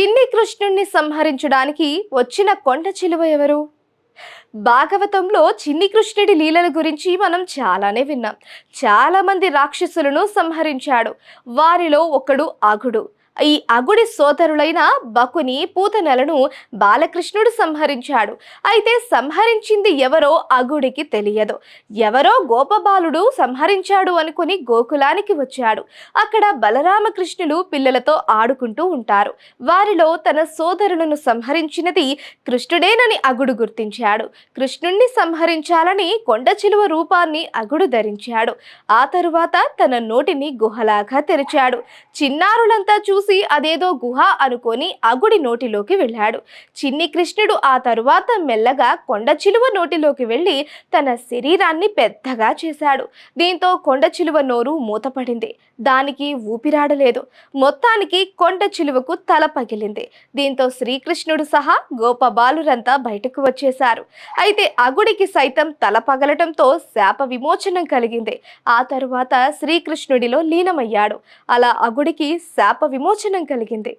చిన్ని కృష్ణుణ్ణి సంహరించడానికి వచ్చిన కొండ చిలువ ఎవరు? భాగవతంలో చిన్ని కృష్ణుడి లీలల గురించి మనం చాలానే విన్నాం. చాలామంది రాక్షసులను సంహరించాడు. వారిలో ఒకడు అగుడు ఈ అగుడి సోదరులైన బకుని పూతనలను బాలకృష్ణుడు సంహరించాడు. అయితే సంహరించింది ఎవరో అగుడికి తెలియదు. ఎవరో గోపబాలుడు సంహరించాడు అనుకుని గోకులానికి వచ్చాడు. అక్కడ బలరామకృష్ణులు పిల్లలతో ఆడుకుంటూ ఉంటారు. వారిలో తన సోదరులను సంహరించినది కృష్ణుడేనని అగుడు గుర్తించాడు. కృష్ణుణ్ణి సంహరించాలని కొండ చిలువ రూపాన్ని అగుడు ధరించాడు. ఆ తరువాత తన నోటిని గుహలాగా తెరిచాడు. చిన్నారులంతా చూసి అదేదో గుహ అనుకొని అగుడి నోటిలోకి వెళ్ళాడు. చిన్ని కృష్ణుడు ఆ తరువాత మెల్లగా కొండ చిలువ నోటిలోకి వెళ్ళి తన శరీరాన్ని పెద్దగా చేశాడు. దీంతో కొండ చిలువ నోరు మూతపడింది. దానికి ఊపిరాడలేదు. మొత్తానికి కొండ చిలువకు తల పగిలింది. దీంతో శ్రీకృష్ణుడు సహా గోపబాలురంతా బయటకు వచ్చేశారు. అయితే అగుడికి సైతం తల పగలటంతో శాప విమోచనం కలిగింది. ఆ తరువాత శ్రీకృష్ణుడిలో లీనమయ్యాడు. అలా అగుడికి శాప విమోచనం కలిగింది.